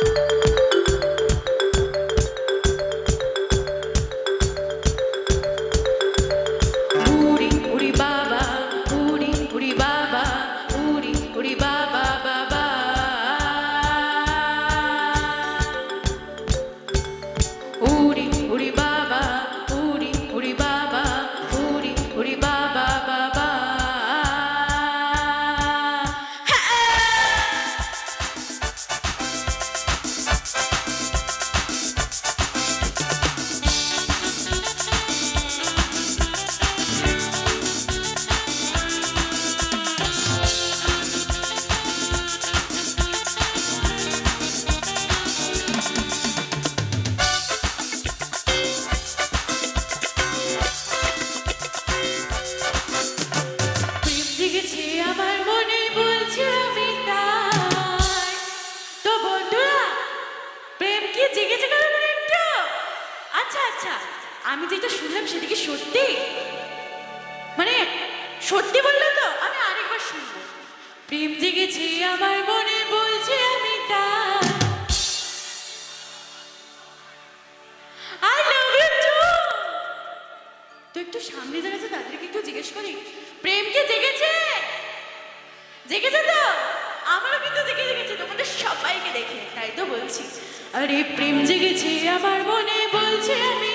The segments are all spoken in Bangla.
you জেগেছে আমার মনে বলছে আমি তাই। তো বন্ধুরা, প্রেম কি মনে একটু? আচ্ছা আচ্ছা আমি যেটা শুনলাম সত্যি? মানে সত্যি তো আমি আরেকবার শুনব। প্রেম আমার মনে বলছে আমি একটু সামনে যারা আছে তাদেরকে একটু জিজ্ঞেস করি, প্রেম কি জেগেছে? জেগেছে তো? আমারও কিন্তু দেখে জেগেছে তোমাদের সবাইকে দেখে, তাই তো বলছি। আরে প্রেম জেগেছে, আমার মনে বলছে আমি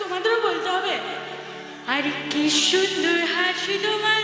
তোমাদেরও বলতে হবে। আরে কি সুন্দর হাসি তোমার।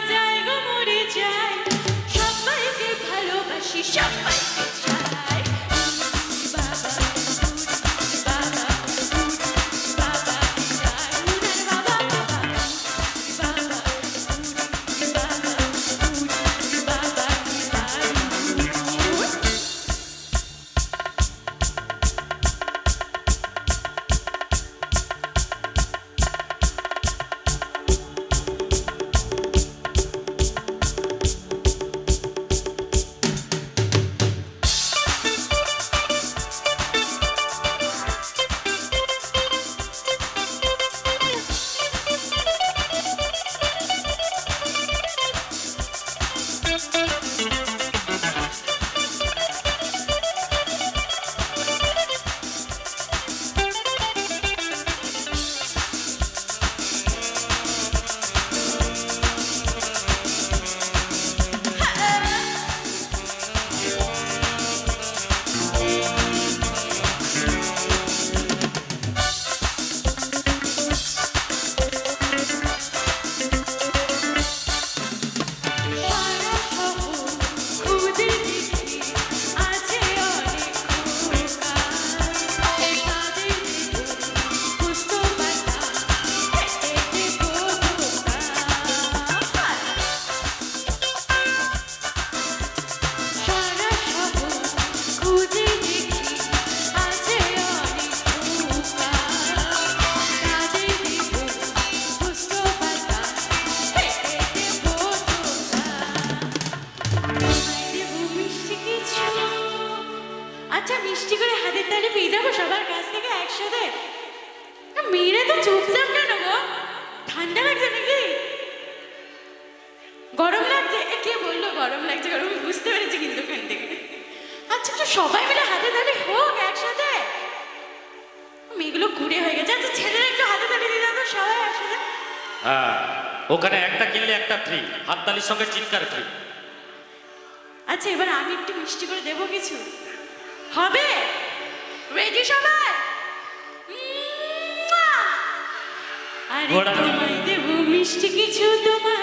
মিষ্টি করে হাতের তালি পেয়ে যাব সবার কাছ থেকে একসাথে। মেয়েরা তো চুপচাপ কেন গো? ঠান্ডা লাগছে নাকি? গরম লাগছে? কে বলল গরম লাগছে? গরম বুঝতে পেরেছি কিন্তু ওখান থেকে। আচ্ছা তো সবাই মিলে হাতে তালি হোক একসাথে। মেয়েগুলো ঘুরে হয়ে গেছে। আচ্ছা ছেলেরা একটু হাতে তালি দিয়ে দাও সবাই একসাথে। হ্যাঁ ওখানে একটা কিনলে একটা ফ্রি হাততালির সঙ্গে চিৎকার ফ্রি আচ্ছা এবার আমি একটু মিষ্টি করে দেবো কিছু? হবে? রেডি সবাই! আরে তোমায় দেবো মিষ্টি কিছু তোমায়।